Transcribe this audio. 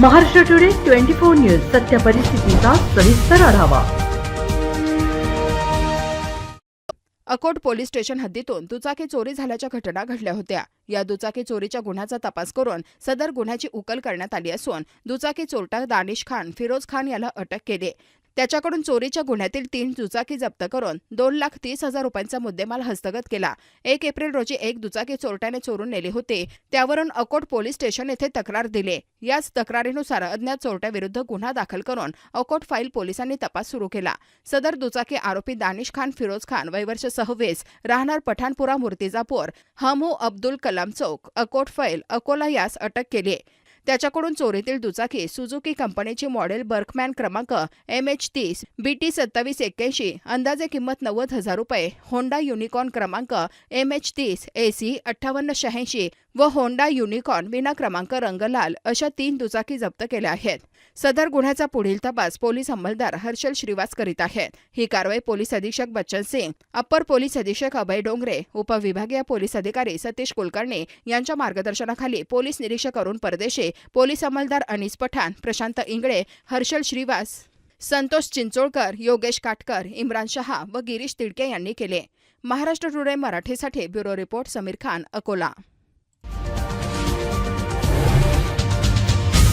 Maharashtra today twenty four news सत्य परिस्थितीचा सविस्तर आढावा. अकोट पोलीस स्टेशन हद्दीतून दुचाकी चोरी झाल्याच्या घटना घडल्या होत्या. या दुचाकी चोरीच्या गुन्ह्याचा तपास करून सदर गुन्ह्याची उकल करण्यात आली असून दुचाकी चोरटा दानिश खान फिरोज खान याला अटक केली त्याच्याकडून चोरीच्या गुन्ह्यातील तीन दुचाकी जप्त करून दोन लाख तीस हजार रुपयांचा मुद्देमाल हस्तगत केला. एक एप्रिल रोजी एक दुचाकी चोरट्याने चोरून नेली होती. त्यावरून अकोट पोलीस स्टेशन येथे तक्रार दिली. याच तक्रारीनुसार अज्ञात चोरट्याविरुद्ध गुन्हा दाखल करून अकोट फाईल पोलिसांनी तपास सुरू केला. सदर दुचाकी आरोपी दानिश खान फिरोज खान वयवर्ष सहावीस राहणार पठाणपुरा मूर्तिजापूर हमू अब्दुल कलाम चौक अकोट फैल अकोला यास अटक केली त्याच्याकडून चोरीतील दुचाकी सुझुकी कंपनीची मॉडेल बर्कमॅन क्रमांक एम एच तीस बी टी सत्तावीस एक्क्याऐंशी अंदाजे किंमत नव्वद हजार रुपये होंडा युनिकॉर्न क्रमांक एम एच तीस ए सी अठ्ठावन्न शहाऐंशी व होंडा युनिकॉर्न विना क्रमांक रंगलाल अशा तीन दुचाकी जप्त केल्या आहेत. सदर गुन्ह्याचा पुढील तपास पोलीस अंमलदार हर्षल श्रीवास करीत आहेत. ही कारवाई पोलीस अधीक्षक बच्चन सिंग अप्पर पोलीस अधीक्षक अभय डोंगरे उपविभागीय पोलीस अधिकारी सतीश कुलकर्णी यांच्या मार्गदर्शनाखाली पोलीस निरीक्षक अरुण परदेशी पोलीस अंमलदार अनिस पठाण प्रशांत इंगळे हर्षल श्रीवास संतोष चिंचोळकर योगेश काटकर इम्रान शहा व गिरीश तिडके यांनी केले. महाराष्ट्र टुडे मराठीसाठी ब्युरो रिपोर्ट समीर खान अकोला.